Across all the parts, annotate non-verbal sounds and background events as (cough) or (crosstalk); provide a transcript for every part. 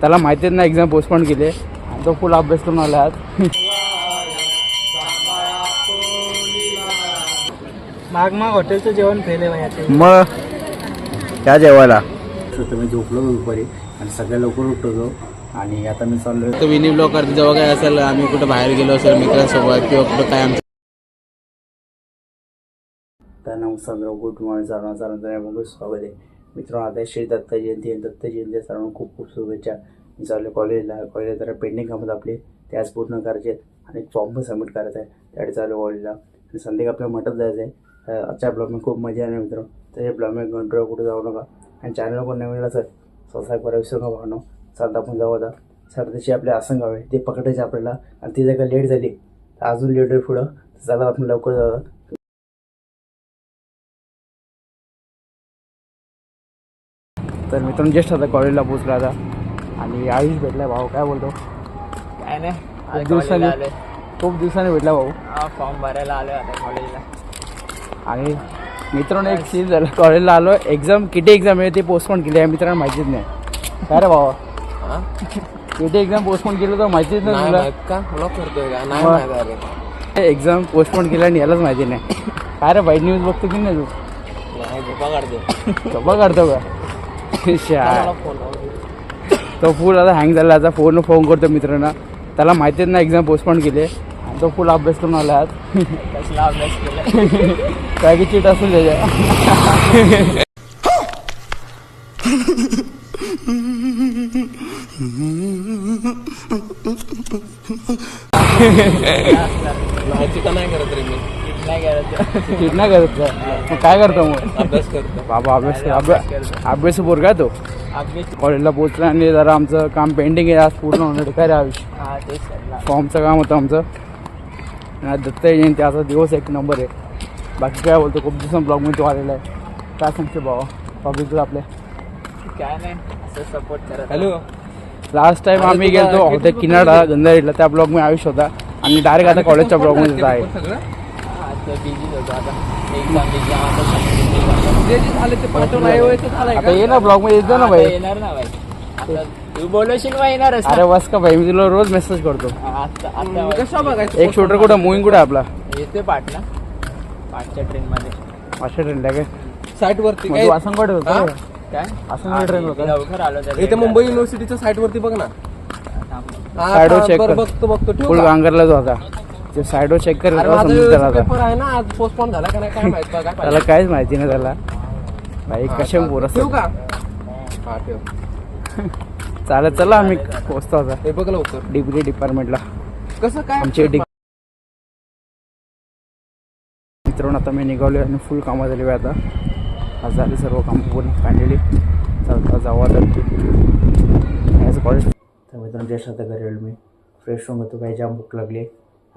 त्याला माहितीच नाही एक्झाम पोस्टपोन केली आणि तो फुल अभ्यास करून आला आज. माग माग हॉटेलचं जेवण फेल आहे मग? त्या जेवायला. मी झोपलो दुपारी आणि सगळ्या लवकर उठवतो आणि आता मी चाललोय. तर विनी ब्लॉग करते जेव्हा काय असेल आम्ही कुठं बाहेर गेलो असेल मित्रांसोबत किंवा कुठं काय आमचं तर नमस्कार गुड मॉर्निंग सर्वांचं बघू स्वागत आहे. मित्रांनो आता श्री दत्त जयंती आणि दत्त जयंती सर्वांना खूप खूप शुभेच्छा. मी चालू कॉलेजला कॉलेजला जरा पेंडिंग कामं आपले. ते आज पूर्ण करायचे आहेत. आणि फॉर्म पण सबमिट करायचा आहे. त्यासाठी चालू कॉलेजला आणि संध्याकाळी आपल्याला मटत जायचं आहे आजच्या ब्लॉगमध्ये खूप मजा आहे मित्र त्याच्या ब्लॉगमध्ये कंट्रोल कुठे जाऊ नका. आणि चॅनल पण नवीन असेल सबस्क्राईब करा. विसरू नका भावनो. चालता आपण जाऊ आता. सर तशी आपले आसंग आहे ते पकडायचे आपल्याला. आणि ती जर का लेट झाली तर अजून लेट होईल पुढं. तर चला आपण लवकर जाऊ. तर मित्रांनो जस्ट आता कॉलेजला पोचला आता. आणि आयुष भेटला भाऊ काय बोलतो? काय नाही खूप दिवसांनी खूप दिवसांनी भेटला भाऊ. फॉर्म भरायला आलो आता कॉलेजला आणि मित्रांनो एक सीन झालं. कॉलेजला आलो एक्झाम किती एक्झाम आहे ते पोस्टपोन केली आहे मित्रांनो माहितीच नाही. काय रे भावा? किती एक्झाम पोस्टपोन केलं तर माहितीच नाही तुला? का? ब्लॉक करतोय का? नाही. माहिती अरे. एक्झाम पोस्टपोन केलं आणि यालाच माहिती नाही. काय रे वाईट न्यूज बघतो की नाही तू? नाही झोपा काढतो गप्पा काढतो का? (laughs) तो फुल आता हँग झाला. आता फोन फोन करतो मित्रांना. त्याला माहितीच नाही एक्झाम पोस्टपोन केली. आणि तो फुल अभ्यास करून आला आज. कसला अभ्यास केला. काय की चीट असेल त्याच्या. (laughs) माहिती का नाही नाही करत मग काय करतो मग? अभ्यास करतो. बाबा अभ्यास अभ्यास अभ्यास बोर का तो. अभ्यास कॉलेजला पोहोचला आणि जरा आमचं काम पेंडिंग आहे आज पूर्ण होणार काय रे आयुष हा तेच फॉर्मचं काम होतं आमचं. आणि आज दत्त जयंती असा दिवस एक नंबर आहे. बाकी काय बोलतो खूप दिवसां ब्लॉगमध्ये तो आलेला आहे. काय सांगते बाबा पब्लिकला आपल्या? काय नाही असं सपोर्ट करत हॅलो लास्ट टाइम आम्ही गेलो होते किनारा गंधारीला त्या ब्लॉगमध्ये आयुष होता. आणि डायरेक्ट आता कॉलेजच्या ब्लॉगमध्ये आहे बिझी होतो आता. ये ना ब्लॉगमध्ये येतो ना भाई. येणार ना भाई. आता तू बोलवशील मग येणारच ना. अरे बस का भाई मी तुला रोज मेसेज करतो. आता बघायचं? एक शूटर कुठं? मुविंग कुठं आहे आपला? येते पाठ ना. पाठच्या ट्रेन मध्ये. पाचशे ट्रेन काय? साईट वरती. मग तू आसनकडे होता. हा? का? काय? आसनकडे ट्रेन होता. लवकर आलो तर इथे मुंबई युनिव्हर्सिटीच्या साईट वरती बघ ना. हा, check कर. बघतो बघतो. ठेवू फुल का? गांगरला जो होता. ते साईडवर चेक कर पेपर आहे ना आज पोस्टपोन झाला का नाही काय माहीत बघा. त्याला काहीच माहिती नाही त्याला. भाई कशा पोर ठेवू का? हा ठेव. चालत चला आम्ही पोहोचतो आता. हे बघ लवकर. डिग्री डिपार्टमेंटला कसं काय? आमची डिग मित्रांनो आता मी निघालो आणि फुल कामात झाली आता. आज झाले सर्व कामं पूर्ण फायनली चालता जाऊ आता. याचं कॉलेज तर मित्रांनो जस्ट आता घरी आलो मी. फ्रेश होऊन होतो काही जाम भूक लागली.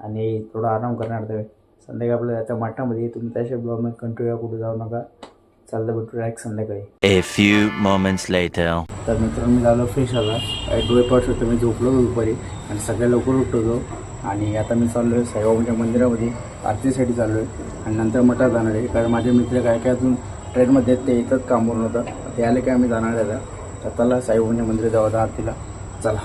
आणि थोडा आराम करणार तवे संध्याकाळी आपल्या जायचं माठामध्ये तुम्ही त्याच्या ब्लॉगमध्ये कंटिन्यू कुठे जाऊ नका. चालतं भेटू डायरेक्ट संध्याकाळी. A few moments later. तर मित्रांनो मी झालो फ्रेश आला. डोळे पडत होते मी झोपलो दुपारी आणि सगळ्या लवकर उठवतो आणि आता मी चाललो आहे साईबाबांच्या मंदिरामध्ये. आरतीसाठी चाललो आहे आणि नंतर मठात जाणार आहे. कारण माझे मित्र काय काय अजून ट्रेनमध्ये आहेत, ते येतात कामावरून होतं ते आले काय आम्ही जाणार आहे आता. तर त्याला साईबाबांच्या मंदिरात जाऊ आता आरतीला. चला.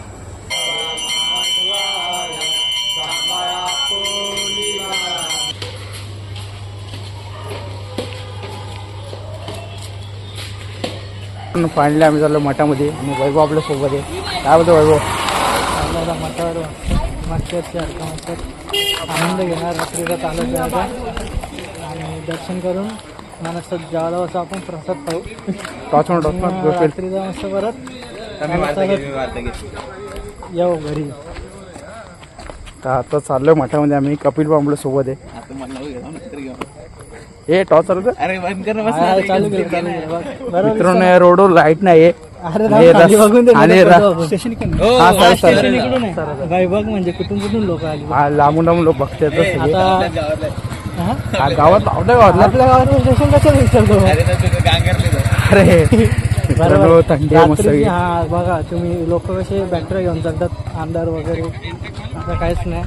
फायनली आम्ही चाललो मठामध्ये. आणि वैभव आपल्यासोबत आहे. काय बोलतो वैभव? आपल्याला मठावर मठात आनंद घेणार रात्रीला चालत जायचा आणि दर्शन करून मनात जेवायला असं आपण प्रसाद पाहू. टॉच टॉच मग रात्रीचा मस्त परत येऊ घरी. तर आता चाललोय मठामध्ये आम्ही. कपिल बांबळे सोबत आहे. हे टॉच चालू अरे मित्रांनो या रोडवर लाइट नाही आणि बघू. हा, बघ म्हणजे कुठून कुठून लोक आली हा, लांबून लांबून लोक बघतात गावात आपल्या गावातला? आपल्या गावात स्टेशन कसं विचारतो अरे (laughs) थंडी मस्त हा बघा तुम्ही लोक कसे बॅटरी घेऊन चालतात आमदार वगैरे. आता काहीच नाही.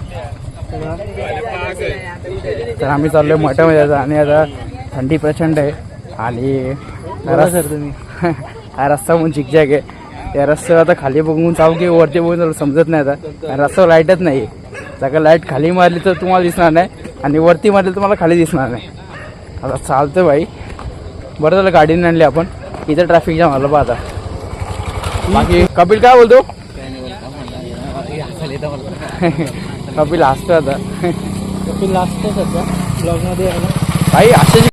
तर आम्ही चाललोय मठामध्ये आता आणि आता थंडी प्रचंड आहे. आणि सर तुम्ही. (laughs) हा रस्ता पण चिकजाक आहे. या रस्त्यावर आता खाली बघून जाऊ की वरती बघून समजत नाही आता. रस्त्यावर लाईटच नाही जागा लाइट खाली मारली तर तुम्हाला दिसणार नाही आणि वरती मारली तर तुम्हाला खाली दिसणार नाही. आता चालतं बाई बरं झालं गाडीने आणली आपण. इथं ट्रॅफिक जाम आलं बा आता. बाकी कपिल काय बोलतो? (laughs) कपिल हसतो आता. कपिल असतो सध्या. ब्लॉगमध्ये भाई असे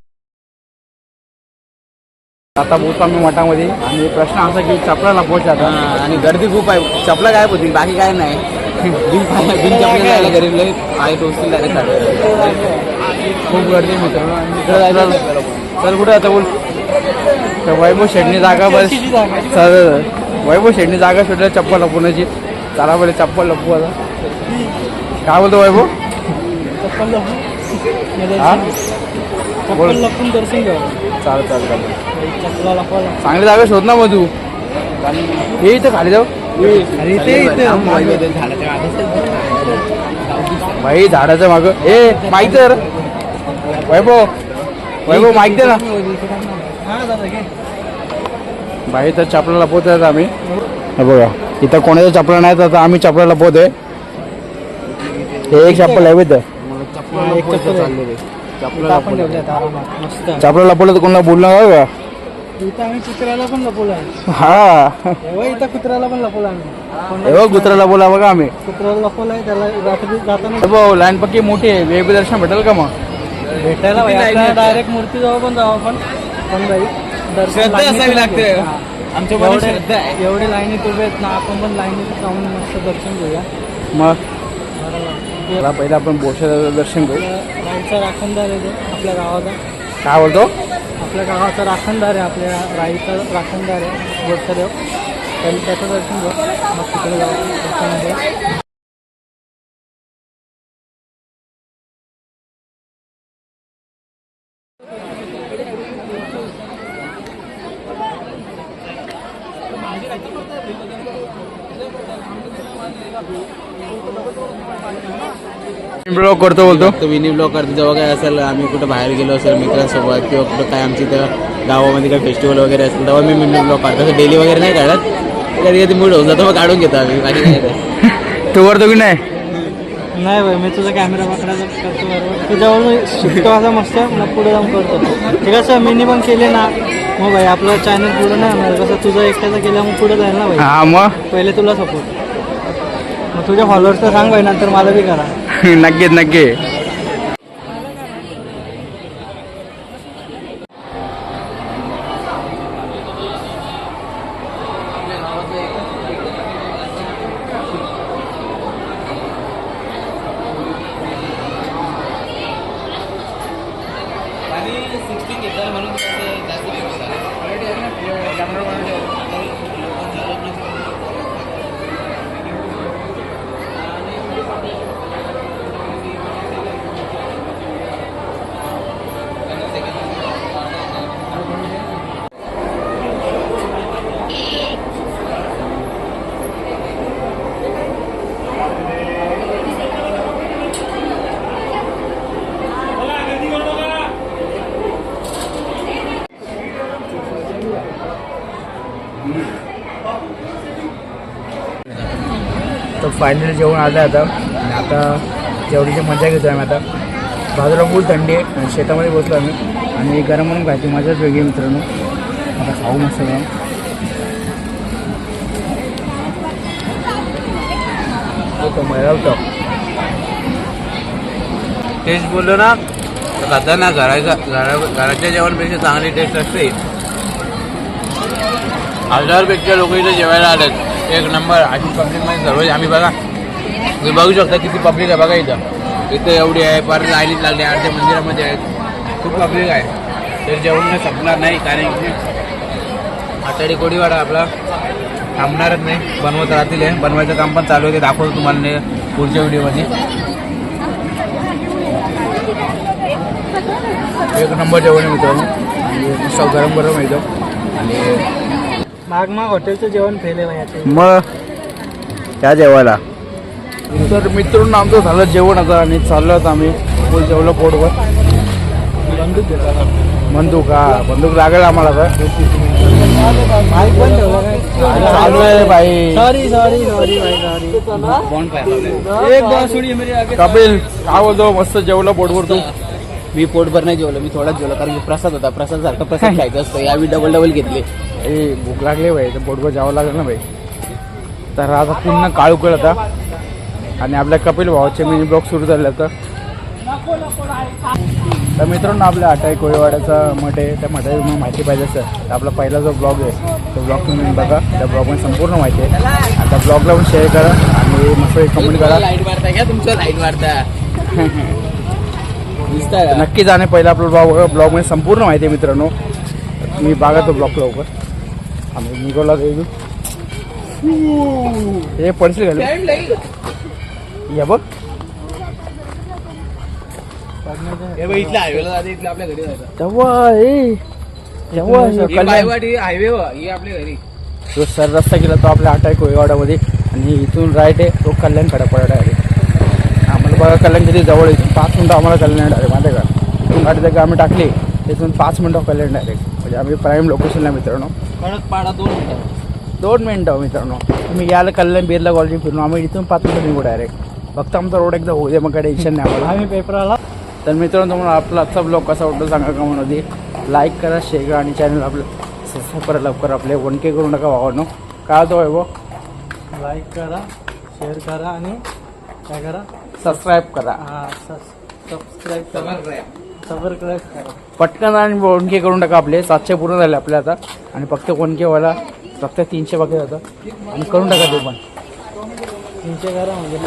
आता बोलतो आम्ही मठामध्ये. आणि प्रश्न असा की चपला पोहोच आता. आणि गर्दी खूप आहे. चपला काय होती बाकी काय नाही. बिन पाय- बिन (laughs) चपला जायला गरीब लय पाय टोचतील direct. खूप गर्दी आहे मित्रांनो आणि चल चल. कुठे आता बोल. तर वैभव शेडणी जागा बस. चल वैभव शेडणी जागा सुटल्या चप्पल लपवण्याची. चला बरे चप्पल लपवू आता. काय बोलतो वैभव दर्शन घ्यावं चाल चाल चाल चपला लपवायला चांगली जागा शोध ना मग तू. हे इथं खाली जाऊ. झाडाच्या भाई झाडाचं माग. ए माईक तर वैभव वैभव दे ना. भाई तर चपला लपवतोय आम्ही. बघा इथं कोणाचं चपला नाही तर आता आम्ही चपला लपवतोय. हे एक चप्पल आहे एक चप्पल आहे. इथं आपण ठेवलं आहे आरामात मस्त. चपला लपवलं तर कोणाला बोलणार का? इथं आम्ही कुत्र्याला पण लपवलं आहे. हा. तेव्हा इथं कुत्र्याला पण लपवलं आम्ही. हे बघ कुत्र्याला बोला बघा आम्ही. कुत्र्याला लपवलं आहे त्याला रात्री जाताना हे लाईन पक्की मोठी आहे. वेगळं दर्शन भेटेल का मग? भेटायला डायरेक्ट मूर्ती जवळ पण जाऊ आपण. पण बाई दर्शन श्रद्धा असावी लागते. आमच्या मनात एवढे- श्रद्धा आहे. एवढे लाईनीत उभे आहेत ना आपण पण लाईनीत जाऊन मस्त दर्शन घेऊया. मग? चला पहिलं आपण बोशाचं दर्शन घेऊ. आपल्या राईचा राखणदार आहे आपल्या गावाचा. काय बोलतो? आपल्या गावाचा राखणदार आहे आपल्या राईचा राखणदार आहे गोडसदेव तरी त्याचं दर्शन घेऊ. मग तिकडे जाऊ. ब्लॉग करतो बोलतो. तो विनी ब्लॉग करतो. जेव्हा काय असेल आम्ही कुठं बाहेर गेलो असेल मित्रांसोबत किंवा कुठं काय आमची इथं गावामध्ये काय फेस्टिवल वगैरे असेल तेव्हा मी मिनी ब्लॉग काढतो. असं डेली वगैरे नाही काढत. कधी कधी मूड होऊन जातो मग काढून घेतो आम्ही. बाकी नाही. तू करतो की नाही? नाही भाई मी तुझा कॅमेरा पकडायचा करतो बरोबर. तुझ्यावर मी शिकतो माझा मस्त. मग पुढे जाऊन करतो. ते कसं मिनी पण केले ना मग भाई आपलं चॅनल पुढे नाही होणार. कसं तुझं एकट्याचं केलं मग पुढे जाईल ना भाई हा मग? पहिले तुला सपोर्ट मग तुझ्या फॉलोअर्सचं सांग भाई नंतर मला बी करा. (laughs) नक्कीच नक्की. फायनल जेवण आलं आता. आणि आता जेवढीची मजा घेतो आम्ही आता. बाजूला फुल थंडी आहे आणि शेतामध्ये बसलो आम्ही. आणि गरम गरम खायची मजाच वेगळी मित्रांनो. आता खाऊ मस्त गरम हो, तो टेस्ट बोललो ना तर ना घराच्या घरा घराच्या जेवणपेक्षा चांगली टेस्ट असते. हजारपेक्षा लोक इथे जेवायला आलेत. एक नंबर अशी पब्लिकमध्ये सर्व आम्ही बघा तुम्ही बघू शकता किती पब्लिक आहे बघा इथं. इथं एवढी आहे पर लाईनीत लागली अर्ध्या मंदिरामध्ये आहेत. खूप पब्लिक आहे. तर जेवण संपणार नाही कारण की आषाढी कोडीवाडा आपला थांबणारच नाही. बनवत राहतील आहे बनवायचं काम पण चालू आहे ते दाखवतो तुम्हाला पुढच्या व्हिडिओमध्ये. एक नंबर जेवण येतो मित्रांनो. आणि गरम गरम एकदम आणि माग माग हॉटेलचं जेवण फेले मग? त्या जेवायला. तर मित्रांनो आमचं झालं जेवण आता आणि चाललो आता आम्ही फुल जेवलं पोटवर बंदूक बंदूक हा बंदूक लागेल आम्हाला काय चालू आहे भाई सॉरी सॉरी सॉरी भाई सॉरी एक बासुडी मेरी आगे. कपिल काय बोलतो मस्त जेवलं पोटभर तू. मी पोटभर नाही जेवलो मी थोडाच जेवलो कारण की प्रसाद होता. प्रसाद सारखा प्रसाद खायचा असतो. यावेळी डबल डबल घेतले. ए भूक लागली भाई तर पोटभर जावं लागेल ना भाई. तर आता पुन्हा काळू आता. आणि आपल्या कपिल भावाचे मिनी ब्लॉग सुरू झाले आता. तर मित्रांनो आपल्या अटाई कोळीवाड्याचा मठ आहे. त्या मठाची तुम्हाला माहिती पाहिजे असेल तर आपला पहिला जो ब्लॉग आहे तो ब्लॉग तुम्ही बघा. त्या ब्लॉगमध्ये संपूर्ण माहिती आहे. आणि त्या ब्लॉगला पण शेअर करा आणि मस्त कमेंट करा. लाइट मारता घ्या तुमचं? लाइट मारता? (laughs) नक्की जाणे पहिला आपलं ब्लॉग ब्लॉगमध्ये संपूर्ण माहिती आहे मित्रांनो. मी बघा तो ब्लॉग लवकर. आम्ही निघाला हे पडशील घालून या बघ. बघ, इथल्या हायवेला जाते इथल्या आपल्या घरी जायचं. तेव्हा ए तेव्हा कल्याण बायवाडी हायवे ही आपल्या घरी. तो सर रस्ता गेला तो आपल्या आटाय कोयवाड्यामध्ये आणि इथून राईट आहे तो कल्याण खडापडा आहे आम्हाला बघा कल्याण किती जवळ. इथून पाच मिनटं आम्हाला कल्याण डायरेक्ट आहे का? इथून गाडी का आम्ही टाकली इथून पाच मिनटं कल्याण डायरेक्ट म्हणजे आम्ही प्राईम लोकेशनला मित्रांनो. कडक पाडा दोन मिनिटं. दोन मिनटं मित्रांनो. तुम्ही याला कल्याण बिर्ला कॉलेज फिरून आम्ही इथून पाच मिनटं निघू डायरेक्ट फक्त आमचा रोड एकदा होऊ दे मग काय टेन्शन नाही आम्हाला. आम्ही पेपराला तर मित्रांनो तुम्हाला आपला आजचा ब्लॉग कसा वाटतो सांगा कमेंटमध्ये लाईक करा शेअर करा आणि चॅनल आपलं सबस्क्राईब करा लवकर आपले वन के करू नका भावानो. काय होतं वैभव लाईक करा शेअर करा आणि काय करा? सबस्क्राईब करा. हा सबस्क्राईब करा. सबस्क्राईब करा पटकन आणि वन के करून टाका आपले. सातशे पूर्ण झाले आपले आता. आणि फक्त वन केवाला फक्त तीनशे बाकी जातं आणि करून टाका ते पण. तीनशे करा म्हणजे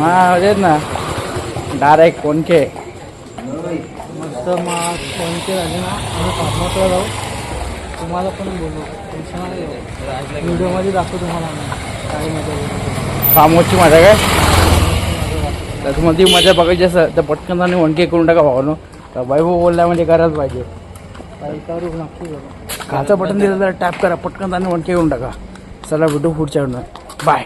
हा तेच ना. डायरेक्ट वन के मस्त मग कोणते झाले ना. आम्ही फार्मसला जाऊ तुम्हाला पण बोलू. टेन्शन व्हिडिओमध्ये दाखवू तुम्हाला काही मजा फार्म मजा काय? तर तुम्हाला ती मजा बघायची असेल तर पटकन आणि वन के करून टाका भावानो. तर वैभव बोलला म्हणजे करायला पाहिजे. खालचं बटन दिलं तर टॅप करा पटकन आणि वन के करून टाका. चला भेटू पुढच्या बाय